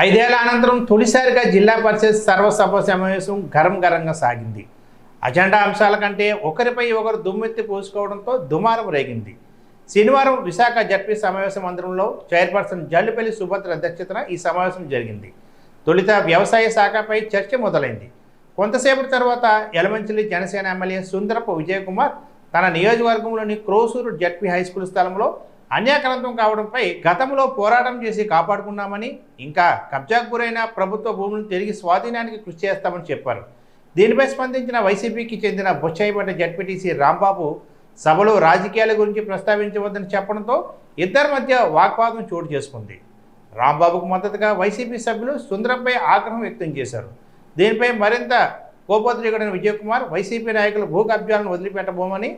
ఐదేళ్ళ అనంతరం తొలిసారిగా జిల్లా పరిషత్ సర్వసభ సమావేశం గరం గరంగా సాగింది. అజెండా అంశాల కంటే ఒకరిపై ఒకరు దుమ్మెత్తి పోసుకోవడంతో దుమారం రేగింది. శనివారం విశాఖ జడ్పీ సమావేశ మందిరంలో చైర్పర్సన్ జల్లుపల్లి సుభద్ర అధ్యక్షతన ఈ సమావేశం జరిగింది. తొలిత వ్యవసాయ శాఖపై చర్చ మొదలైంది. కొంతసేపటి తర్వాత యలమంచిలి జనసేన ఎమ్మెల్యే సుందరపు విజయకుమార్ తన నియోజకవర్గంలోని క్రోసూరు జడ్పీ హై స్కూల్ స్థలంలో అన్యాక్రాంతం కావడంపై గతంలో పోరాటం చేసి కాపాడుకున్నామని ఇంకా కబ్జాకు గురైన ప్రభుత్వ భూములను తిరిగి స్వాధీనానికి కృషి చేస్తామని చెప్పారు. దీనిపై స్పందించిన వైసీపీకి చెందిన బొచ్చాయిపేట జడ్పీటీసీ రాంబాబు సభలో రాజకీయాల గురించి ప్రస్తావించవద్దని చెప్పడంతో ఇద్దరి మధ్య వాగ్వాదం చోటు చేసుకుంది. రాంబాబుకు మద్దతుగా వైసీపీ సభ్యులు సుందరంపై ఆగ్రహం వ్యక్తం చేశారు. దీనిపై మరింత కోపోద్రిగుడైన విజయకుమార్ వైసీపీ నాయకులు భూ కబ్జాలను వదిలిపెట్టబోమని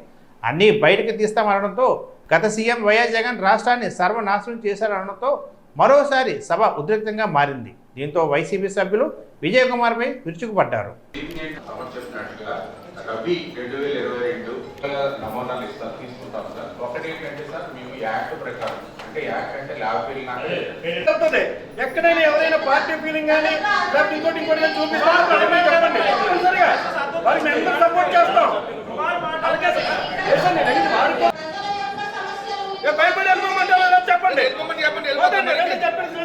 అన్నీ బయటకు తీస్తామనడంతో గత సీఎం వైఎస్ జగన్ రాష్ట్రాన్ని సర్వనాశనం చేశారనడంతో మరోసారి సభ ఉద్రిక్తంగా మారింది దీంతో వైసీపీ సభ్యులు విజయకుమార్పై విరుచుకుపడ్డారు తమరు చెప్పినట్టుగా రబీ రెండు వేల ఇరవై రెండు నమూనాలు ఇస్తారు తీసుకుంటాం సార్ ఒకటి ఏంటంటే సార్ మేము ఈ యాక్ట్ ప్రకారం అంటే యాక్ట్ అంటే ల్యాబ్ బిల్ నాకు తప్పదే ఎక్కడైనా ఎవరైనా పార్టీ ఫీలింగ్ కానీ లేకపోతే ఇంకోటి ఇంకోటి కానీ చూపిస్తారో చెప్పండి వారికి సపోర్ట్ చేస్తాం చెప్పండి. చెప్పండి,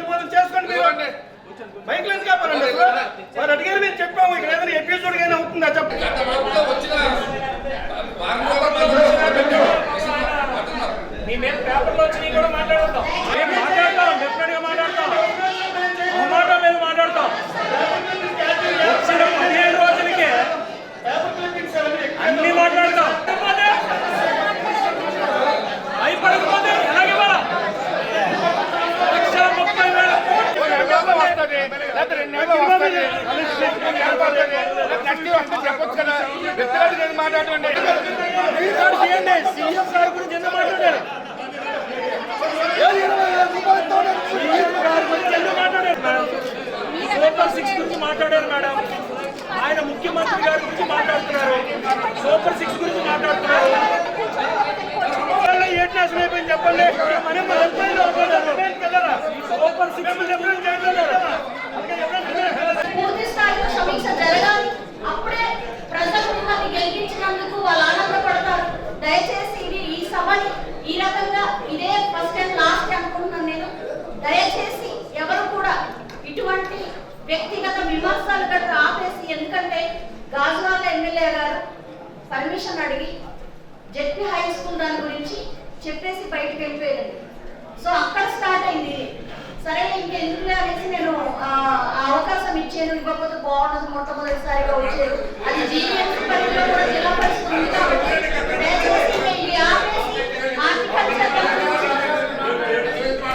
చెప్పొచ్చు కదా. వ్యక్తిగతంగా మాట్లాడండి సీఎం గారి గురించి ఎందుకు మాట్లాడారు. గురించి ఎందుకు సూపర్ సిక్స్ గురించి మాట్లాడారు మేడం. విమర్శలు గట్రా ఆపేసి ఎందుకంటే గాజువాక ఎమ్మెల్యే గారు పర్మిషన్ అడిగి జెడ్పీ హై స్కూల్ దాని గురించి చెప్పేసి బయటకు వెళ్ళిపోయారు సో అక్కడ స్టార్ట్ అయింది సరే ఇంకెందుకులే అనేసి నేను ఆ అవకాశం ఇచ్చాను. ఇవ్వకపోతే బాగుండదు మొట్టమొదటిసారిగా వచ్చారు. అది జీనియస్